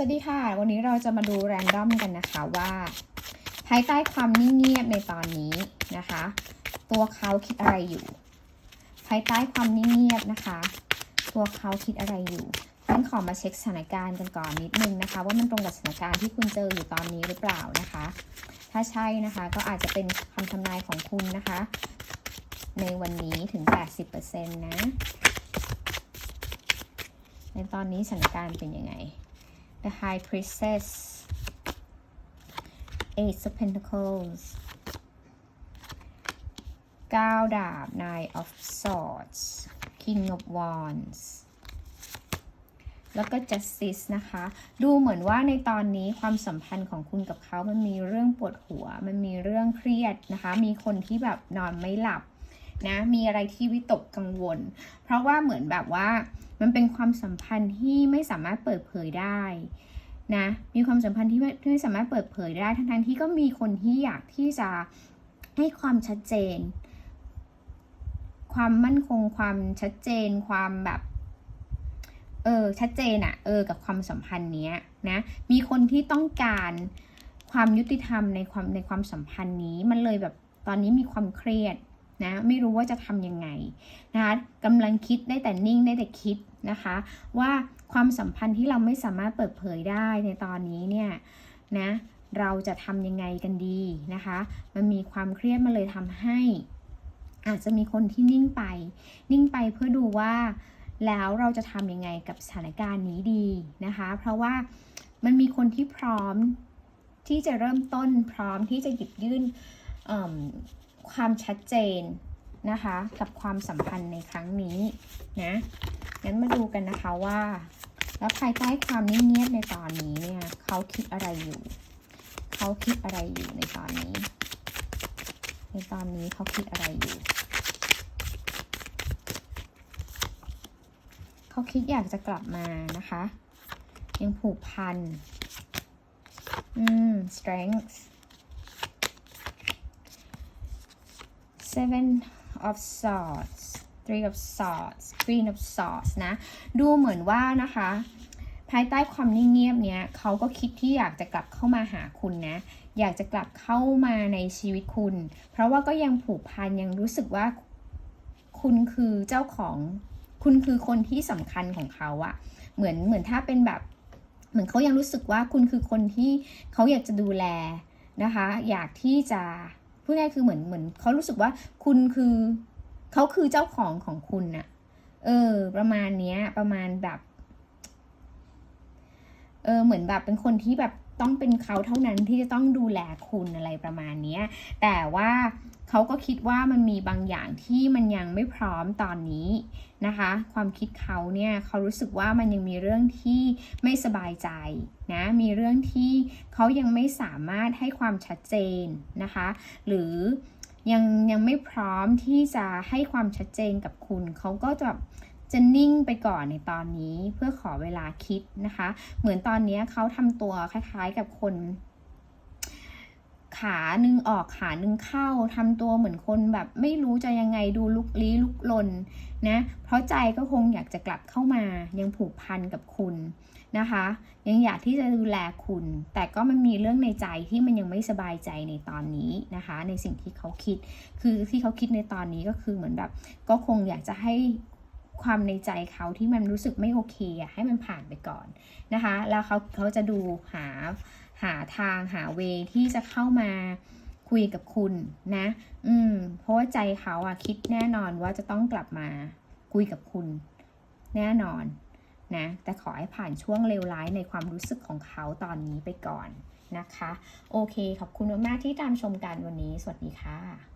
สวัสดีค่ะ วันนี้เราจะมาดูแรนดอมกันนะคะว่าภายใต้ความนิ่งเงียบในตอนนี้นะคะ ตัวเขาคิดอะไรอยู่ ภายใต้ความนิ่งเงียบนะคะ ตัวเขาคิดอะไรอยู่ฉันขอมาเช็คสถานการณ์กันก่อนนิดนึงนะคะ ว่ามันตรงกับสถานการณ์ที่คุณเจออยู่ตอนนี้หรือเปล่านะคะ ถ้าใช่นะคะก็อาจจะเป็นคำทำนายของคุณนะคะ ในวันนี้ถึง 80%นะในตอนนี้สถานการณ์เป็นยังไง The High Priestess Ace of Pentacles 9 ดาบ Nine of Swords King of Wands แล้วก็ Justice นะคะ ดูเหมือนว่าในตอนนี้ความสัมพันธ์ของคุณกับเขา มันมีเรื่องปวดหัว มันมีเรื่องเครียดนะคะ มีคนที่แบบนอนไม่หลับ นะมีอะไรที่วิตกกังวล เพราะว่าเหมือนแบบว่ามันเป็นความสัมพันธ์ที่ไม่สามารถเปิดเผยได้นะมีความสัมพันธ์ที่ไม่ไม่สามารถเปิดเผยได้ทั้งๆที่ก็มีคนที่อยากที่จะให้ความชัดเจน ความมั่นคงความชัดเจนความแบบเออชัดเจนอะเออกับความสัมพันธ์เนี้ยนะมีคนที่ต้องการความยุติธรรมในความในความสัมพันธ์นี้มันเลยแบบตอนนี้มีความเครียด นะไม่รู้ว่าจะทำยังไงนะคะกำลังคิดได้แต่นิ่งได้แต่คิดนะคะ ว่าความสัมพันธ์ที่เราไม่สามารถเปิดเผยได้ในตอนนี้เนี่ยนะเราจะทำยังไงกันดีนะคะ มันมีความเครียดมาเลยทำให้ อาจจะมีคนที่นิ่งไป นิ่งไปเพื่อดูว่าแล้วเราจะทำยังไงกับสถานการณ์นี้ดีนะคะ เพราะว่ามันมีคนที่พร้อมที่จะเริ่มต้นพร้อมที่จะหยิบยื่น ความชัดเจนนะคะ กับความสัมพันธ์ในครั้งนี้นะงั้นมาดูกันนะคะว่า แล้วภายใต้ความนิ่งเงียบในตอนนี้เนี่ยเขาคิดอะไรอยู่เขาคิดอะไรอยู่ในตอนนี้ ในตอนนี้เขาคิดอะไรอยู่เขาคิดอยากจะกลับมานะคะ ยังผูกพันอืม strength seven of swords three of swords queen of swords นะ ดูเหมือนว่านะคะ ภายใต้ความนิ่งเงียบเนี้ยเขาก็คิดที่อยากจะกลับเข้ามาหาคุณนะ อยากจะกลับเข้ามาในชีวิตคุณ เพราะว่าก็ยังผูกพันยังรู้สึกว่า คุณคือเจ้าของ คุณคือคนที่สำคัญของเขาอะเหมือนเหมือนถ้าเป็นแบบ เหมือนเขายังรู้สึกว่าคุณคือคนที่เขาอยากจะดูแลนะคะ อยากที่จะ พูดง่ายคือเหมือนเหมือนเขารู้สึกว่าคุณคือเขาคือเจ้าของของคุณน่ะ เออ ประมาณเนี้ย ประมาณแบบ เออ เหมือนแบบเป็นคนที่แบบ ต้องเป็นเขาเท่านั้นที่จะต้องดูแลคุณอะไรประมาณนี้แต่ว่าเขาก็คิดว่ามันมีบางอย่างที่มันยังไม่พร้อมตอนนี้นะคะ ความคิดเขาเนี่ยเขารู้สึกว่ามันยังมีเรื่องที่ไม่สบายใจนะมีเรื่องที่เขายังไม่สามารถให้ความชัดเจนนะคะ หรือยังยังไม่พร้อมที่จะให้ความชัดเจนกับคุณ เขาก็จะ จะนิ่งไปก่อนในตอนนี้เพื่อขอเวลาคิดนะคะ เหมือนตอนนี้เขาทำตัวคล้ายๆกับคน ขาหนึ่งออกขาหนึ่งเข้าทำตัวเหมือนคนแบบไม่รู้จะยังไงดูลุกลี้ลุกลนนะเพราะใจก็คงอยากจะกลับเข้ามายังผูกพันกับคุณนะคะ ยังอยากที่จะดูแลคุณ แต่ก็มันมีเรื่องในใจที่มันยังไม่สบายใจในตอนนี้นะคะ ในสิ่งที่เขาคิด คือที่เขาคิดในตอนนี้ก็คือเหมือนแบบ ก็คงอยากจะให้ ความในใจเขาที่มันรู้สึกไม่โอเคอะให้มันผ่านไปก่อนนะคะ แล้วเขาเขาจะดูหาหาทางหาเวที่จะเข้ามาคุยกับคุณนะ อืม เพราะว่าใจเขาอะคิดแน่นอนว่าจะต้องกลับมาคุยกับคุณ แน่นอนนะ แต่ขอให้ผ่านช่วงเลวร้ายในความรู้สึกของเขาตอนนี้ไปก่อนนะคะ โอเค ขอบคุณมากๆที่ตามชมกันวันนี้ สวัสดีค่ะ